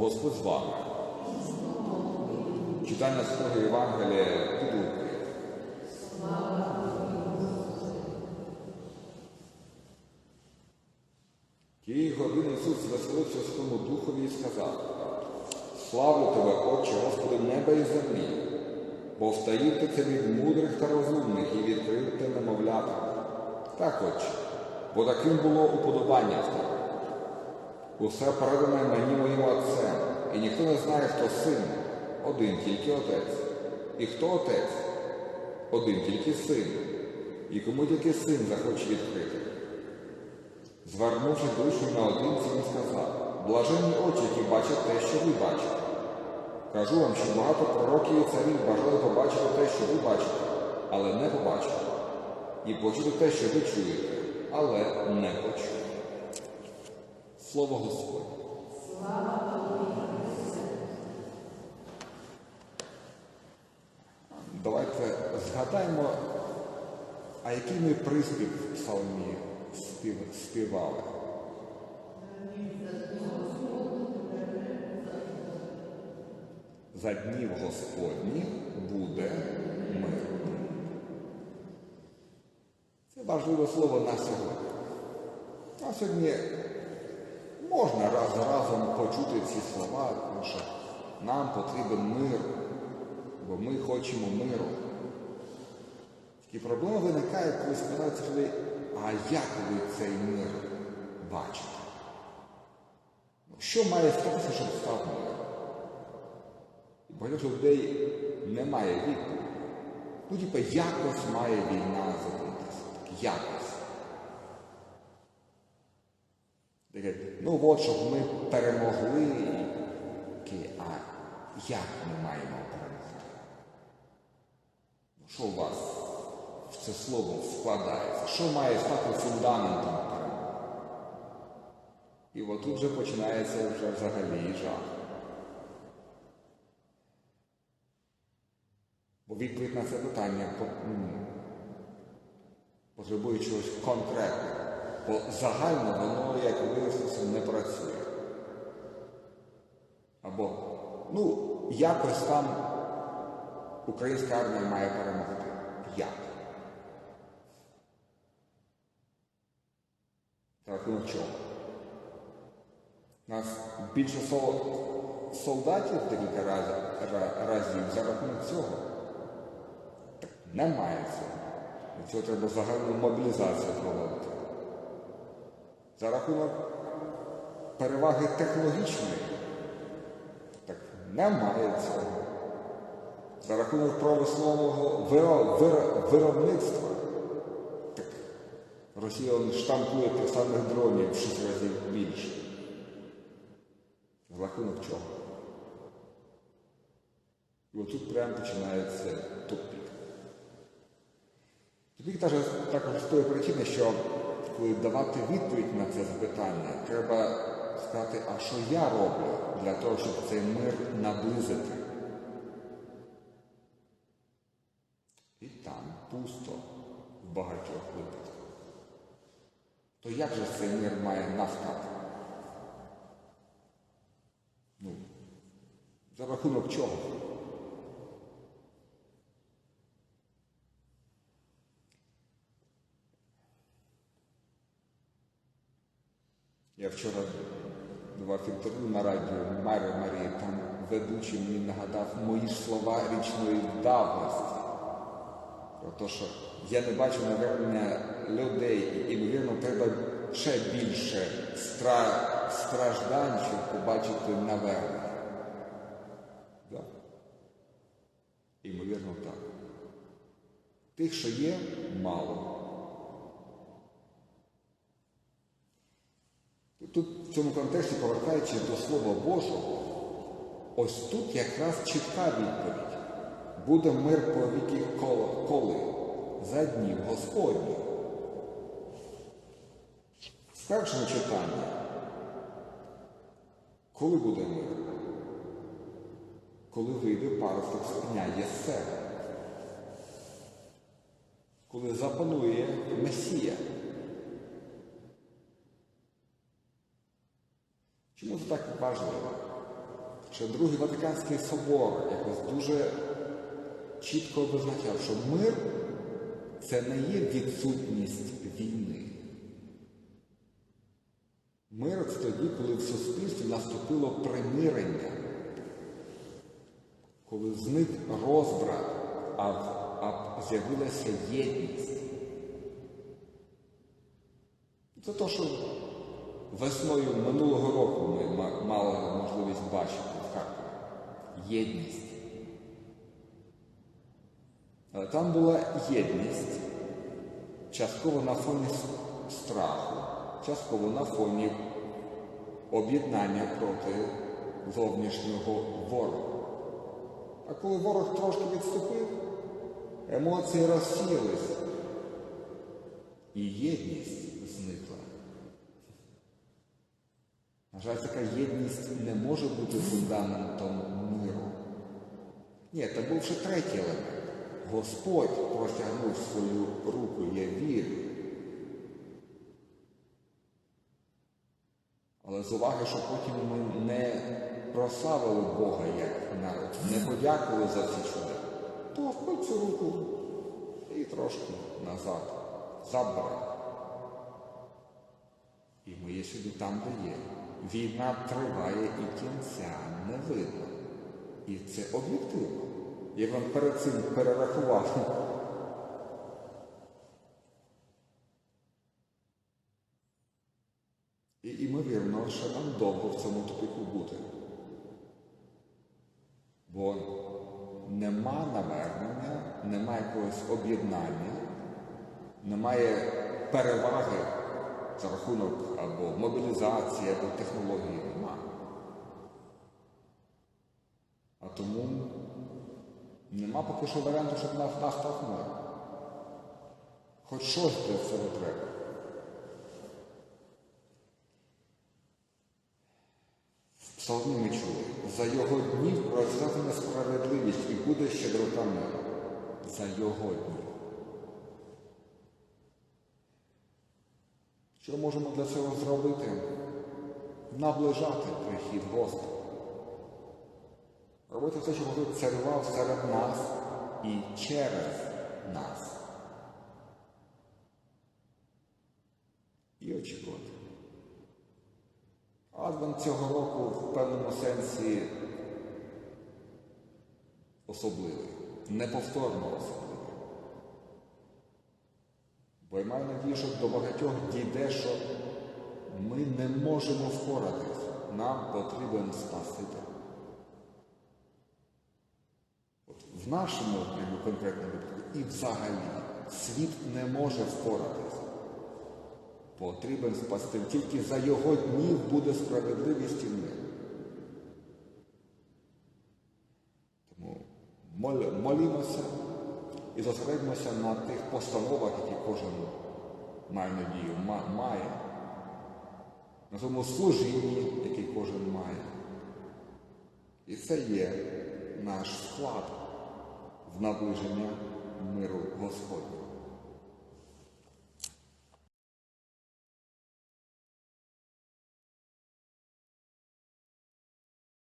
Господь з вами. Читання Святого Євангелія від Луки. Тієї години Ісус веселився в Святому Духові і сказав, Славлю тебе, Отче, Господи, неба і землі, бо встаїв ти це від мудрих та розумних і відкрив ти немовлятам. Так, Отче, бо таким було уподобання в тебе. Усе передане мені моїм Отцем, і ніхто не знає, хто син, один тільки Отець. І хто Отець? Один тільки син, і кому тільки син захоче відкрити. Звернувши душу наодинці, він сказав, блаженні очі, які бачать те, що ви бачите. Кажу вам, що багато пророків і царів бажали побачити те, що ви бачите, але не побачили. І почути те, що ви чуєте, але не почули. Слово Господне. Давайте згадаємо, а який ми приспів в псалмі спів- співали. За днів Господніх буде мир. Це важливе слово на сьогодні. А сьогодні можна раз за разом почути ці слова, тому що нам потрібен мир, бо ми хочемо миру. Такі проблеми виникають, коли спитаються людей, а як ви цей мир бачите? Ну, Що має статися, щоб став мир? І багатьох людей немає відповіді. Ну, типу, якось має війна закінчитися. Якось. Ну от, щоб ми перемогли. А як ми маємо перемогти? Ну, Що у вас в це слово вкладається? Що має стати фундаментом перемоги? І отут вже починається вже взагалі жах. Бо відповідь на це питання по- потребує чогось конкретного. Бо загально воно, як виявилося, не працює. Або, ну, якось там українська армія має перемогти. Як? За рахунок чого? У нас більше солдатів декілька разів, за рахунок цього. Так немає цього. Цього треба загальну мобілізацію проводити. За рахунок переваги технологічної. Так немає цього. За рахунок промислового виро- виро- виробництва. Так Росія штампує тих самих дронів в 6 разів більше. За рахунок чого? І отут прямо починається. Тупик теж також з тої причини, що давати відповідь на це запитання, треба сказати, а що я роблю для того, щоб цей мир наблизити. І там пусто в багатьох випадках. То як же цей мир має настати? Ну, за рахунок чого? Вчора давав інтерв'ю на радіо Марі Марії, там ведучий мені нагадав мої слова річної давності. Про те, що я не бачу навернення людей, і, ймовірно, треба ще більше стра... страждань, щоб побачити навернення. Да? Ймовірно, так. Тих, що є, мало. Тут в цьому контексті, повертаючись до Слова Божого, ось тут якраз чітка відповідь. Буде мир по віки коли? За днів Господні. В першому читанні. Коли буде мир? Коли вийде паросток з пня Єсе. Коли запанує Месія. Чому це так важливо? Ще Другий Ватиканський собор якось дуже чітко визначав, що мир це не є відсутність війни. Мир це тоді, коли в суспільстві наступило примирення, коли зник розбрат, а, а з'явилася єдність. Це те, що весною минулого року ми мали можливість бачити в Харкові. Єдність. Але там була єдність, частково на фоні страху, частково на фоні об'єднання проти зовнішнього ворога. А коли ворог трошки відступив, емоції розсіялися, і єдність зникла. Жаль, така єдність не може бути фундаментом миру. Ні, це був ще третій елемент. Господь простягнув свою руку, я вірю. Але з уваги, що потім ми не прославили Бога як народ, не подякували за ці чуда, то Господь цю руку і трошки назад забрав. І ми є сюди там, де є. Війна триває і кінця не видно. І це об'єктивно. Я вам перед цим перерахував. І імовірно, що нам довго в цьому тупику бути. Бо нема навернення, нема якогось об'єднання, немає переваги за рахунок або мобілізації, або технології. Нема. А тому нема поки що варіанту, щоб нас настав мир. Хоч щось для цього треба. Псалмі ми чули, за його днів процвятиме справедливість і буде щедрота миру. За його днів. Що можемо для цього зробити? Наближати прихід Господа. Робити те, щоб Господь царював серед нас і через нас. І очікувати. Адвент цього року в певному сенсі особливий, неповторно особливий. Бо я маю надію, що до багатьох дійде, що ми не можемо впоратись. Нам потрібен Спаситель. От в нашому конкретному випадку і взагалі світ не може впоратись. Потрібен Спаситель. Тільки за його днів буде справедливість і мир. Тому молімося і зосередимося на тих постановах, які кожен має надію, має, на тому служінні, яке кожен має. І це є наш вклад в наближення миру Господнього.